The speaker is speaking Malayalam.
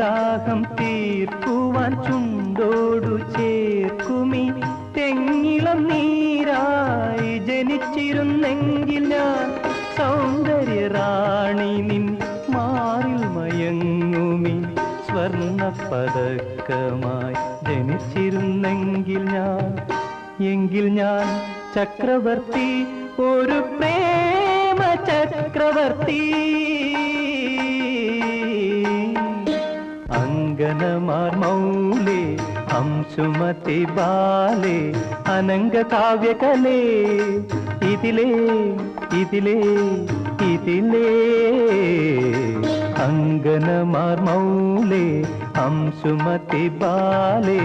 ദാഹം തീർക്കുവാൻ ചുണ്ടോടു ചേർക്കുമി. തെങ്ങിളം നീരായി ജനിച്ചിരുന്നെങ്കിൽ ഞാൻ സൗന്ദര്യ റാണി നിൻ മാറിൽ മയങ്ങുമി. സ്വർണ പതക്കമായി ജനിച്ചിരുന്നെങ്കിൽ ഞാൻ എങ്കിൽ ഞാൻ ചക്രവർത്തി ഒരു പ്രേമ ചക്രവർത്തി അങ്കനമാർ മൗലേ അംശുമതി ബാലേ അനങ്ക കാവ്യകലേ ഇതിലേ ഇതിലേ ഇതിലേ. അങ്കനമാർ മൗലേ അംശുമതി ബാലേ.